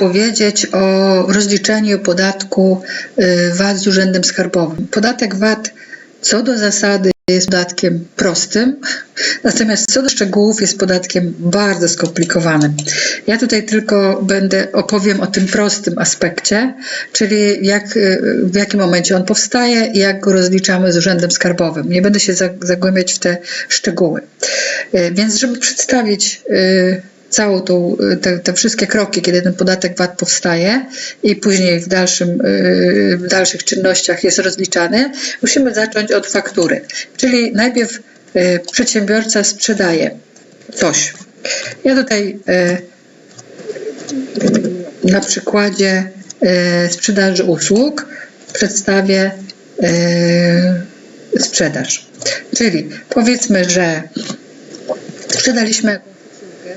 opowiedzieć o rozliczeniu podatku y, VAT z Urzędem Skarbowym. Podatek VAT co do zasady jest podatkiem prostym, natomiast co do szczegółów jest podatkiem bardzo skomplikowanym. Ja tutaj tylko będę opowiem o tym prostym aspekcie, czyli jak, y, w jakim momencie on powstaje i jak go rozliczamy z Urzędem Skarbowym. Nie będę się za- zagłębiać w te szczegóły. Y, Więc żeby przedstawić całą tą, te, te wszystkie kroki, kiedy ten podatek VAT powstaje i później w, dalszym, yy, w dalszych czynnościach jest rozliczany, musimy zacząć od faktury. Czyli najpierw yy, przedsiębiorca sprzedaje coś. Ja tutaj na przykładzie sprzedaży usług przedstawię sprzedaż. Czyli powiedzmy, że sprzedaliśmy usługę,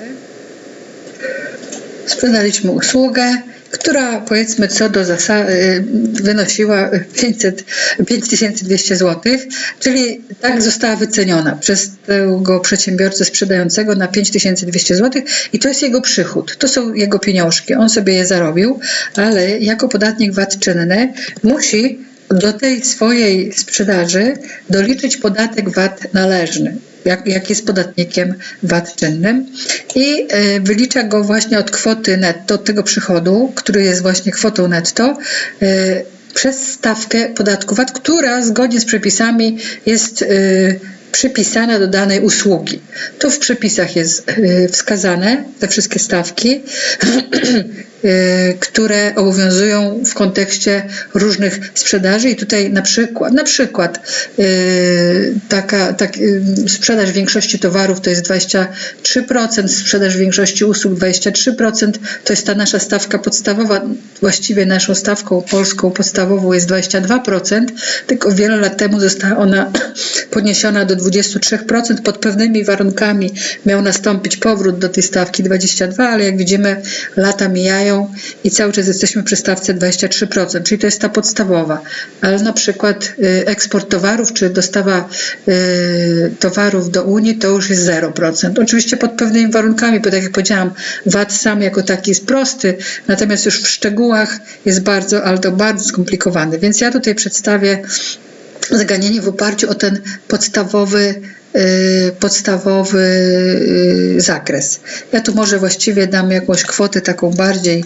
sprzedaliśmy usługę, która powiedzmy co do zasady wynosiła 500, 5200 zł, czyli tak została wyceniona przez tego przedsiębiorcę sprzedającego na 5200 zł i to jest jego przychód, to są jego pieniążki, on sobie je zarobił, ale jako podatnik VAT czynny musi do tej swojej sprzedaży doliczyć podatek VAT należny jak, jak jest podatnikiem VAT czynnym i y, wylicza go właśnie od kwoty netto, od tego przychodu, który jest właśnie kwotą netto, y, przez stawkę podatku VAT, która zgodnie z przepisami jest y, przypisana do danej usługi. To w przepisach jest wskazane, te wszystkie stawki, które obowiązują w kontekście różnych sprzedaży. I tutaj na przykład, na przykład taka, tak, sprzedaż większości towarów to jest 23%, sprzedaż większości usług 23%, to jest ta nasza stawka podstawowa, właściwie naszą stawką polską podstawową jest 22%, tylko wiele lat temu została ona podniesiona do 23%, pod pewnymi warunkami miał nastąpić powrót do tej stawki 22, ale jak widzimy lata mijają, i cały czas jesteśmy przy stawce 23%, czyli to jest ta podstawowa. Ale na przykład eksport towarów czy dostawa towarów do Unii to już jest 0%. Oczywiście pod pewnymi warunkami, bo tak jak powiedziałam, VAT sam jako taki jest prosty, natomiast już w szczegółach jest bardzo, ale to bardzo skomplikowany. Więc ja tutaj przedstawię zagadnienie w oparciu o ten podstawowy podstawowy zakres. Ja tu może właściwie dam jakąś kwotę taką bardziej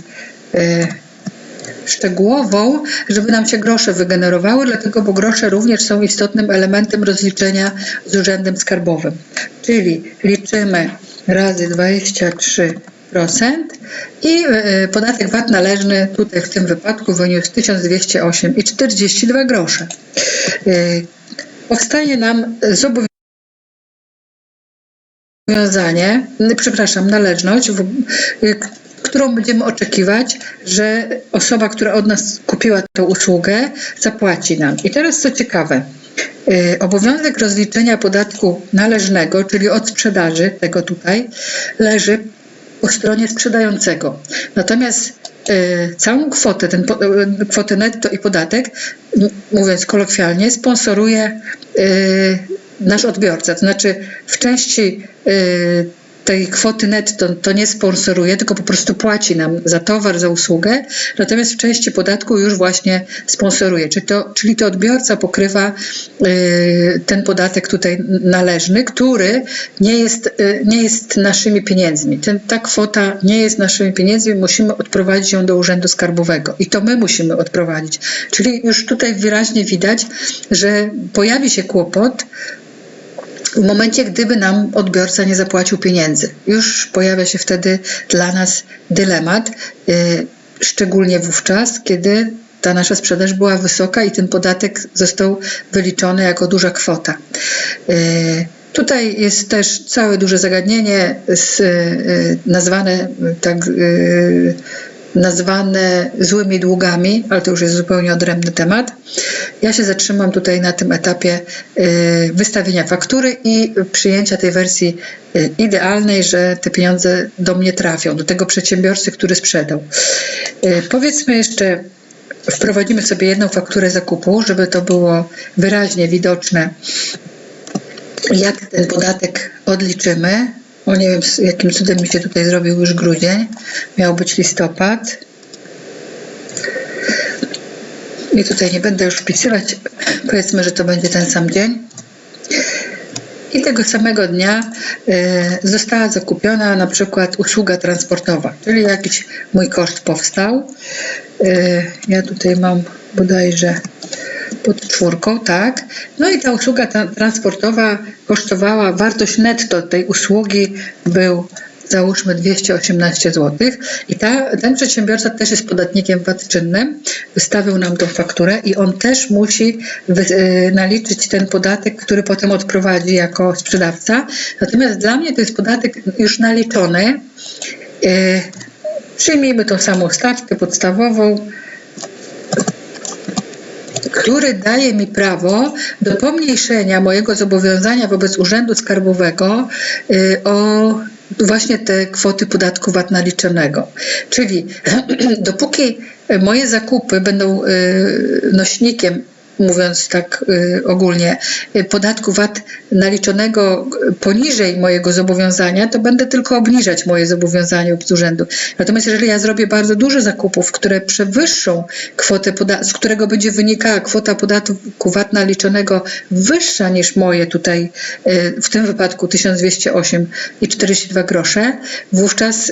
szczegółową, żeby nam się grosze wygenerowały, dlatego, bo grosze również są istotnym elementem rozliczenia z Urzędem Skarbowym. Czyli liczymy razy 23%, i podatek VAT należny tutaj w tym wypadku wyniósł 1208,42 grosze. Powstaje nam zobowiązanie, przepraszam, należność, którą będziemy oczekiwać, że osoba, która od nas kupiła tę usługę, zapłaci nam. I teraz co ciekawe, obowiązek rozliczenia podatku należnego, czyli od sprzedaży, tego tutaj, leży po stronie sprzedającego. Natomiast y, całą kwotę, ten, y, kwotę netto i podatek, mówiąc kolokwialnie, sponsoruje y, nasz odbiorca. To znaczy w części tej kwoty netto to nie sponsoruje, tylko po prostu płaci nam za towar, za usługę, natomiast w części podatku już właśnie sponsoruje. Czyli to, czyli to odbiorca pokrywa y, ten podatek tutaj należny, który nie jest, y, nie jest naszymi pieniędzmi. Ten, ta kwota nie jest naszymi pieniędzmi, musimy odprowadzić ją do Urzędu Skarbowego i to my musimy odprowadzić. Czyli już tutaj wyraźnie widać, że pojawi się kłopot, w momencie, gdyby nam odbiorca nie zapłacił pieniędzy. Już pojawia się wtedy dla nas dylemat, szczególnie wówczas, kiedy ta nasza sprzedaż była wysoka i ten podatek został wyliczony jako duża kwota. Tutaj jest też całe duże zagadnienie z, nazwane tak nazwane złymi długami, ale to już jest zupełnie odrębny temat. Ja się zatrzymam tutaj na tym etapie wystawienia faktury i przyjęcia tej wersji idealnej, że te pieniądze do mnie trafią, do tego przedsiębiorcy, który sprzedał. Powiedzmy jeszcze, wprowadzimy sobie jedną fakturę zakupu, żeby to było wyraźnie widoczne, jak ten podatek odliczymy O nie wiem, jakim cudem mi się tutaj zrobił już grudzień. Miał być listopad. I tutaj nie będę już wpisywać. Powiedzmy, że to będzie ten sam dzień. I tego samego dnia e, została zakupiona na przykład usługa transportowa, czyli jakiś mój koszt powstał. E, ja tutaj mam bodajże pod czwórką, tak. No i ta usługa tra- transportowa kosztowała, wartość netto tej usługi był załóżmy 218 zł i ta, ten przedsiębiorca też jest podatnikiem VAT czynnym, wystawił nam tą fakturę i on też musi wy, y, naliczyć ten podatek, który potem odprowadzi jako sprzedawca. Natomiast dla mnie to jest podatek już naliczony. Y, przyjmijmy tą samą stawkę podstawową, który daje mi prawo do pomniejszenia mojego zobowiązania wobec Urzędu Skarbowego y, o właśnie te kwoty podatku VAT naliczonego. Czyli dopóki moje zakupy będą y, nośnikiem mówiąc tak y, ogólnie, y, podatku VAT naliczonego poniżej mojego zobowiązania, to będę tylko obniżać moje zobowiązanie wobec urzędu. Natomiast jeżeli ja zrobię bardzo dużo zakupów, które przewyższą kwotę, z którego będzie wynikała kwota podatku VAT naliczonego wyższa niż moje tutaj, y, w tym wypadku 1208 i 42 grosze, wówczas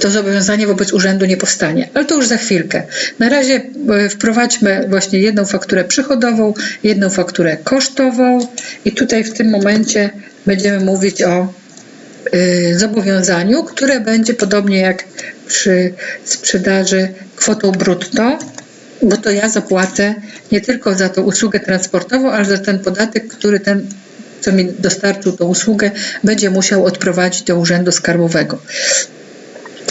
to zobowiązanie wobec urzędu nie powstanie. Ale to już za chwilkę. Na razie e, wprowadźmy właśnie jedną fakturę przychodową, jedną fakturę kosztową i tutaj w tym momencie będziemy mówić o y, zobowiązaniu, które będzie podobnie jak przy sprzedaży kwotą brutto, bo to ja zapłacę nie tylko za tą usługę transportową, ale za ten podatek, który ten co mi dostarczył tą usługę, będzie musiał odprowadzić do Urzędu Skarbowego.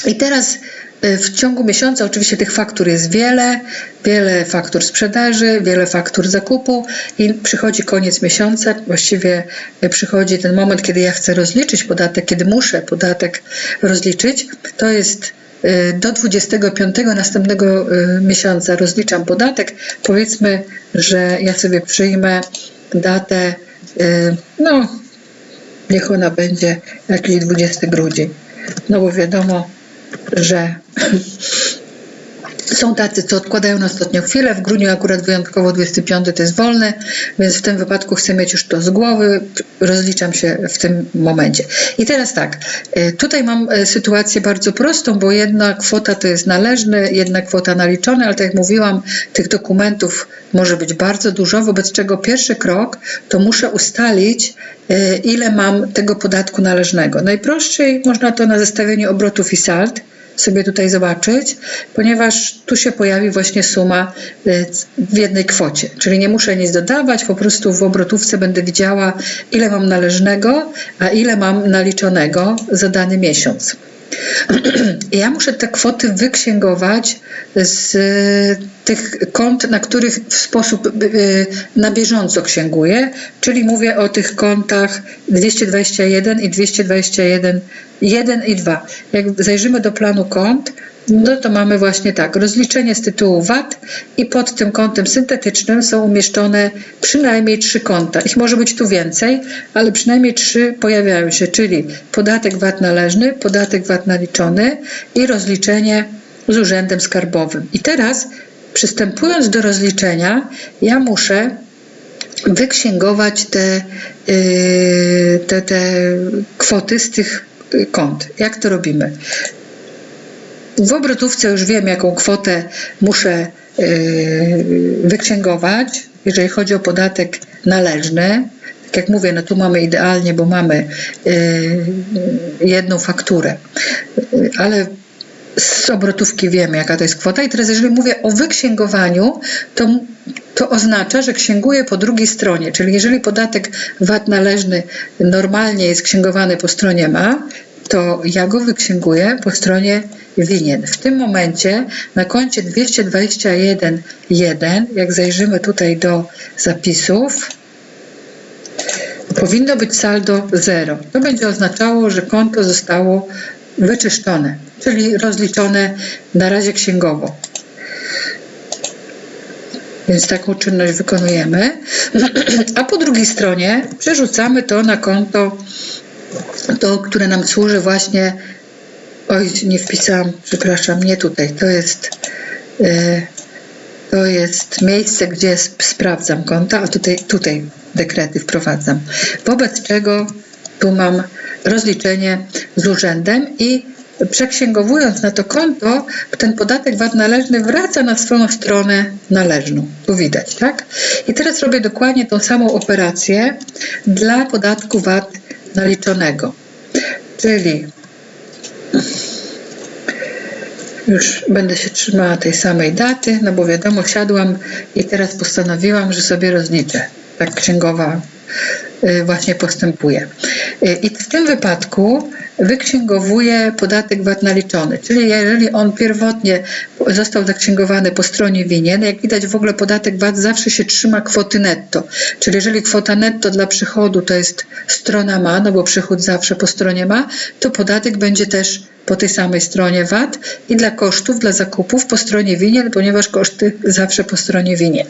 I teraz y, w ciągu miesiąca oczywiście tych faktur jest wiele, wiele faktur sprzedaży, wiele faktur zakupu i przychodzi koniec miesiąca, właściwie y, przychodzi ten moment, kiedy ja chcę rozliczyć podatek, kiedy muszę podatek rozliczyć, to jest y, do 25 następnego miesiąca rozliczam podatek. Powiedzmy, że ja sobie przyjmę datę, no niech ona będzie jakiś 20 grudzień. No bo wiadomo, że są tacy, co odkładają na ostatnią chwilę. W grudniu akurat wyjątkowo 25 to jest wolny, więc w tym wypadku chcę mieć już to z głowy. Rozliczam się w tym momencie. I teraz tak, y, tutaj mam y, sytuację bardzo prostą, bo jedna kwota to jest należny, jedna kwota naliczona, ale tak jak mówiłam, tych dokumentów może być bardzo dużo, wobec czego pierwszy krok to muszę ustalić, y, ile mam tego podatku należnego. Najprościej można to na zestawieniu obrotów i sald sobie tutaj zobaczyć, ponieważ tu się pojawi właśnie suma y, w jednej kwocie. Czyli nie muszę nic dodawać, po prostu w obrotówce będę widziała, ile mam należnego, a ile mam naliczonego za dany miesiąc. Ja muszę te kwoty wyksięgować z tych kont, na których w sposób y, na bieżąco księguję, czyli mówię o tych kontach 221 i 221 1 i 2. Jak zajrzymy do planu kont, no to mamy właśnie tak, rozliczenie z tytułu VAT i pod tym kontem syntetycznym są umieszczone przynajmniej trzy konta. Ich może być tu więcej, ale przynajmniej trzy pojawiają się, czyli podatek VAT należny, podatek VAT naliczony i rozliczenie z Urzędem Skarbowym. I teraz przystępując do rozliczenia, ja muszę wyksięgować te, yy, te, te kwoty z tych kont. Jak to robimy? W obrotówce już wiem, jaką kwotę muszę yy, wyksięgować, jeżeli chodzi o podatek należny. Tak jak mówię, no tu mamy idealnie, bo mamy yy, jedną fakturę, ale z obrotówki wiemy, jaka to jest kwota. I teraz, jeżeli mówię o wyksięgowaniu, to, to oznacza, że księguję po drugiej stronie. Czyli jeżeli podatek VAT należny normalnie jest księgowany po stronie ma, to ja go wyksięguję po stronie winien. W tym momencie na koncie 221.1, jak zajrzymy tutaj do zapisów, powinno być saldo 0. To będzie oznaczało, że konto zostało wyczyszczone, czyli rozliczone na razie księgowo. Więc taką czynność wykonujemy. A po drugiej stronie przerzucamy to na konto to, które nam służy właśnie. Oj, nie wpisałam, przepraszam, nie tutaj. To jest. e, To jest miejsce, gdzie sp- sprawdzam konta, a tutaj, tutaj dekrety wprowadzam. Wobec czego tu mam rozliczenie z urzędem i przeksięgowując na to konto, ten podatek VAT należny wraca na swoją stronę należną. Tu widać, tak? I teraz robię dokładnie tą samą operację dla podatku VAT naliczonego. Czyli już będę się trzymała tej samej daty, no bo wiadomo, siadłam i teraz postanowiłam, że sobie rozliczę. Tak księgowa y, właśnie postępuje. Y, I w tym wypadku wyksięgowuje podatek VAT naliczony, czyli jeżeli on pierwotnie został zaksięgowany po stronie winien, jak widać w ogóle podatek VAT zawsze się trzyma kwoty netto, czyli jeżeli kwota netto dla przychodu to jest strona ma, no bo przychód zawsze po stronie ma, to podatek będzie też po tej samej stronie VAT i dla kosztów, dla zakupów po stronie winien, ponieważ koszty zawsze po stronie winien.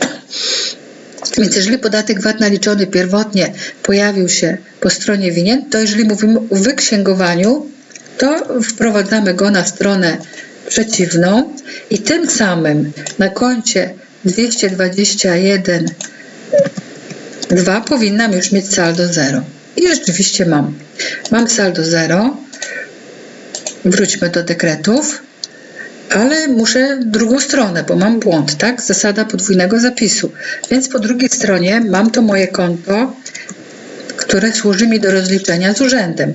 Więc jeżeli podatek VAT naliczony pierwotnie pojawił się po stronie winien, to jeżeli mówimy o wyksięgowaniu, to wprowadzamy go na stronę przeciwną i tym samym na koncie 221 2 powinnam już mieć saldo 0. I rzeczywiście mam. Mam saldo 0. Wróćmy do dekretów ale muszę drugą stronę, bo mam błąd, tak? Zasada podwójnego zapisu. Więc po drugiej stronie mam to moje konto, które służy mi do rozliczenia z urzędem.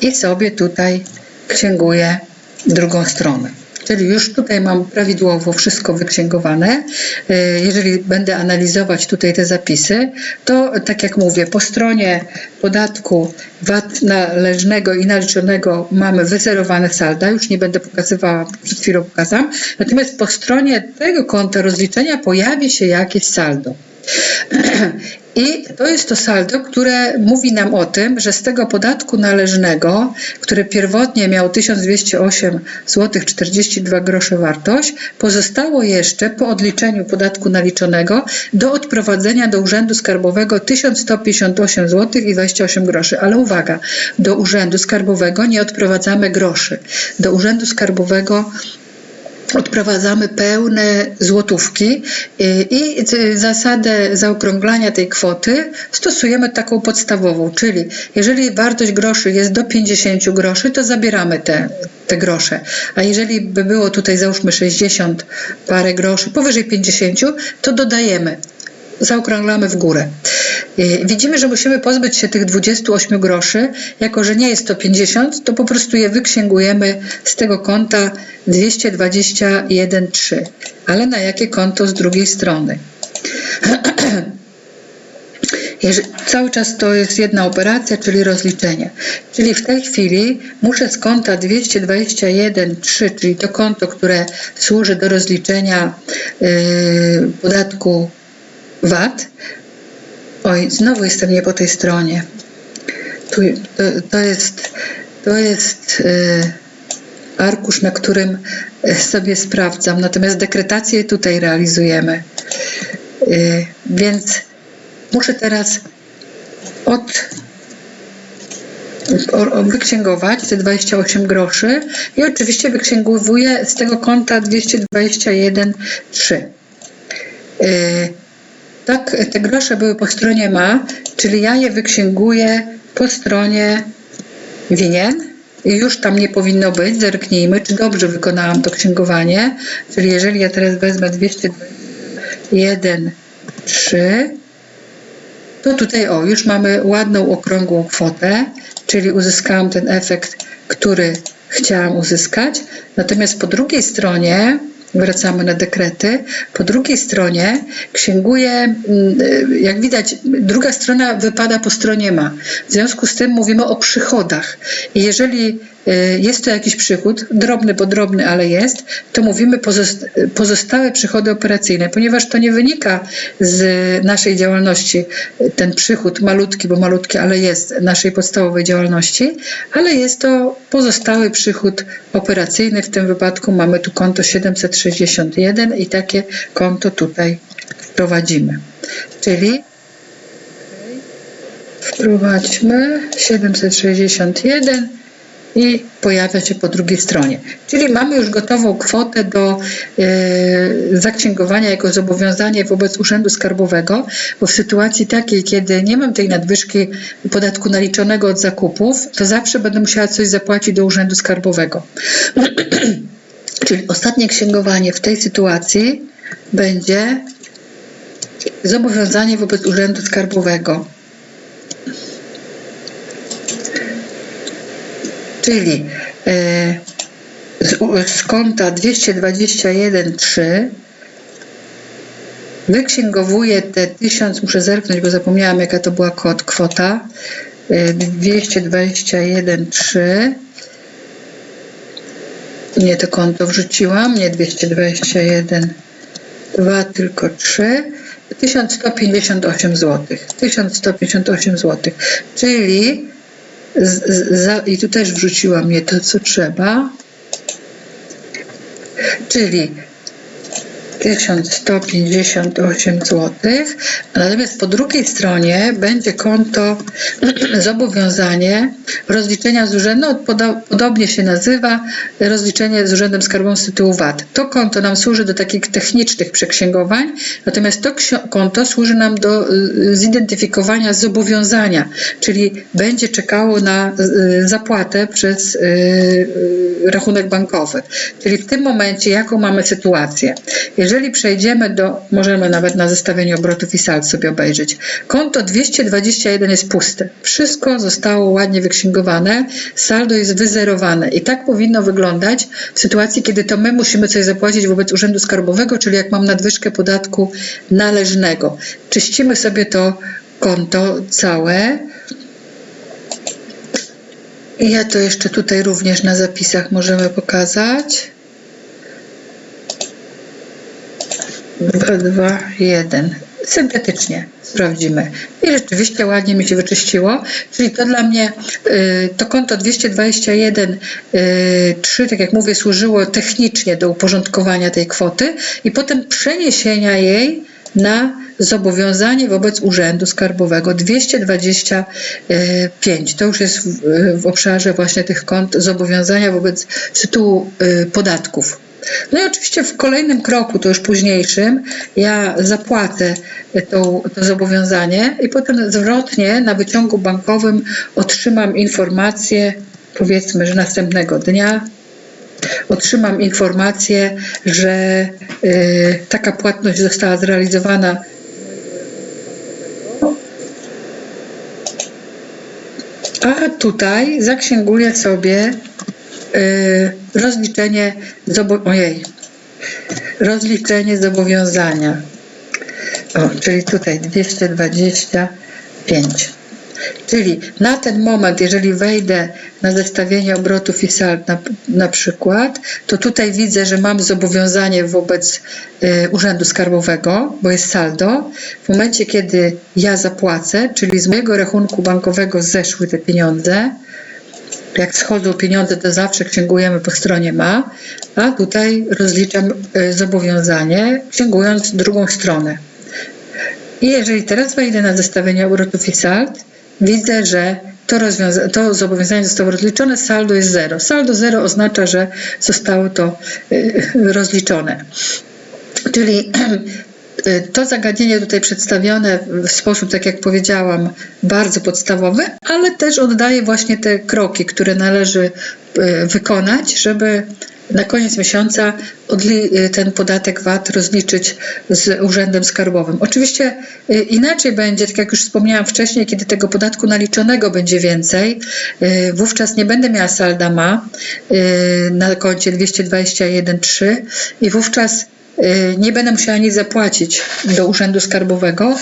I sobie tutaj księguję drugą stronę. Czyli już tutaj mam prawidłowo wszystko wyksięgowane. Y, Jeżeli będę analizować tutaj te zapisy, to tak jak mówię, po stronie podatku VAT należnego i naliczonego mamy wyzerowane salda, już nie będę pokazywała, przed chwilą pokazam. Natomiast po stronie tego konta rozliczenia pojawi się jakieś saldo. I to jest to saldo, które mówi nam o tym, że z tego podatku należnego, który pierwotnie miał 1208 zł 42 grosze wartość, pozostało jeszcze po odliczeniu podatku naliczonego do odprowadzenia do Urzędu Skarbowego 1158 zł i 28 groszy. Ale uwaga, do Urzędu Skarbowego nie odprowadzamy groszy. Do Urzędu Skarbowego odprowadzamy pełne złotówki y, i zasadę zaokrąglania tej kwoty stosujemy taką podstawową, czyli jeżeli wartość groszy jest do 50 groszy, to zabieramy te, te grosze, a jeżeli by było tutaj załóżmy 60 parę groszy, powyżej 50, to dodajemy zaokrąglamy w górę. Y, Widzimy, że musimy pozbyć się tych 28 groszy. Jako, że nie jest to 50, to po prostu je wyksięgujemy z tego konta 221,3. Ale na jakie konto z drugiej strony? Cały czas to jest jedna operacja, czyli rozliczenie. Czyli w tej chwili muszę z konta 221,3, czyli to konto, które służy do rozliczenia yy, podatku VAT. Oj, znowu jestem nie po tej stronie. Tu, to, to jest, to jest y, arkusz, na którym y, sobie sprawdzam, natomiast dekretację tutaj realizujemy. Y, więc muszę teraz od wyksięgować te 28 groszy i oczywiście wyksięgowuję z tego konta 221,3. Yy, tak, te grosze były po stronie ma, czyli ja je wyksięguję po stronie winien i już tam nie powinno być. Zerknijmy, czy dobrze wykonałam to księgowanie. Czyli jeżeli ja teraz wezmę 221,3, to tutaj o, już mamy ładną, okrągłą kwotę, czyli uzyskałam ten efekt, który chciałam uzyskać. Natomiast po drugiej stronie, wracamy na dekrety, po drugiej stronie księguję, mm, y, jak widać, druga strona wypada po stronie ma. W związku z tym mówimy o przychodach. I jeżeli jest to jakiś przychód, drobny, bo drobny, ale jest, to mówimy pozost- pozostałe przychody operacyjne, ponieważ to nie wynika z naszej działalności, ten przychód malutki, bo malutki, ale jest naszej podstawowej działalności, ale jest to pozostały przychód operacyjny. W tym wypadku mamy tu konto 761 i takie konto tutaj wprowadzimy. Czyli Wprowadźmy 761 i pojawia się po drugiej stronie. Czyli mamy już gotową kwotę do e, zaksięgowania jako zobowiązanie wobec Urzędu Skarbowego, bo w sytuacji takiej, kiedy nie mam tej nadwyżki podatku naliczonego od zakupów, to zawsze będę musiała coś zapłacić do Urzędu Skarbowego. Czyli ostatnie księgowanie w tej sytuacji będzie zobowiązanie wobec Urzędu Skarbowego. Czyli e, z, z konta 221.3 wyksięgowuję te 1000, muszę zerknąć, bo zapomniałam jaka to była kod, kwota, e, 221.3 nie to konto wrzuciłam, nie 221 2, tylko 3 1158 zł 1158 zł czyli z, i tu też wrzuciłam nie to co trzeba. Czyli 1158 zł, natomiast po drugiej stronie będzie konto zobowiązanie rozliczenia z urzędu, no, podo, podobnie się nazywa, rozliczenie z Urzędem Skarbowym z tytułu VAT. To konto nam służy do takich technicznych przeksięgowań, natomiast to konto służy nam do y, zidentyfikowania zobowiązania, czyli będzie czekało na y, zapłatę przez y, rachunek bankowy. Czyli w tym momencie jaką mamy sytuację? Jeżeli przejdziemy do, możemy nawet na zestawieniu obrotów i sald sobie obejrzeć, konto 221 jest puste. Wszystko zostało ładnie wyksięgowane, saldo jest wyzerowane i tak powinno wyglądać w sytuacji, kiedy to my musimy coś zapłacić wobec Urzędu Skarbowego, czyli jak mam nadwyżkę podatku należnego. Czyścimy sobie to konto całe. I ja to jeszcze tutaj również na zapisach możemy pokazać. 2, 2, 1. Syntetycznie sprawdzimy. I rzeczywiście ładnie mi się wyczyściło. Czyli to dla mnie y, to konto 221 3, tak jak mówię, służyło technicznie do uporządkowania tej kwoty i potem przeniesienia jej na zobowiązanie wobec Urzędu Skarbowego 225. To już jest w, w obszarze właśnie tych kont zobowiązania wobec tytułu y, podatków. No i oczywiście w kolejnym kroku, to już późniejszym, ja zapłacę to, to zobowiązanie i potem zwrotnie na wyciągu bankowym otrzymam informację, powiedzmy, że następnego dnia otrzymam informację, że y, taka płatność została zrealizowana. A tutaj zaksięguję sobie rozliczenie, zobo- ojej, rozliczenie zobowiązania. O, czyli tutaj 225. Czyli na ten moment, jeżeli wejdę na zestawienie obrotów i sald na, na przykład, to tutaj widzę, że mam zobowiązanie wobec y, Urzędu Skarbowego, bo jest saldo. W momencie, kiedy ja zapłacę, czyli z mojego rachunku bankowego zeszły te pieniądze, jak schodzą pieniądze, to zawsze księgujemy po stronie ma, a tutaj rozliczam y, zobowiązanie, księgując drugą stronę. I jeżeli teraz wejdę na zestawienie obrotów i sald, widzę, że to, to zobowiązanie zostało rozliczone, saldo jest zero. Saldo zero oznacza, że zostało to y, rozliczone. Czyli to zagadnienie tutaj przedstawione w sposób, tak jak powiedziałam, bardzo podstawowy, ale też oddaje właśnie te kroki, które należy y, wykonać, żeby na koniec miesiąca y, ten podatek VAT rozliczyć z Urzędem Skarbowym. Oczywiście y, inaczej będzie, tak jak już wspomniałam wcześniej, kiedy tego podatku naliczonego będzie więcej, y, wówczas nie będę miała salda ma na koncie 221.3 i wówczas Y, nie będę musiała nic zapłacić do Urzędu Skarbowego,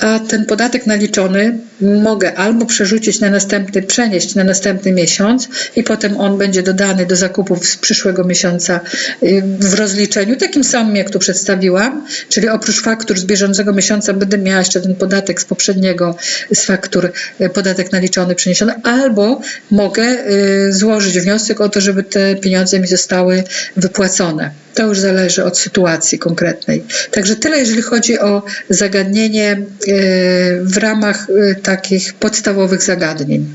a ten podatek naliczony mogę albo przerzucić na następny, przenieść na następny miesiąc i potem on będzie dodany do zakupów z przyszłego miesiąca y, w rozliczeniu, takim samym jak tu przedstawiłam, czyli oprócz faktur z bieżącego miesiąca będę miała jeszcze ten podatek z poprzedniego, z faktur, y, podatek naliczony przeniesiony, albo mogę złożyć wniosek o to, żeby te pieniądze mi zostały wypłacone. To już zależy od sytuacji konkretnej. Także tyle, jeżeli chodzi o zagadnienie e, w ramach e, takich podstawowych zagadnień.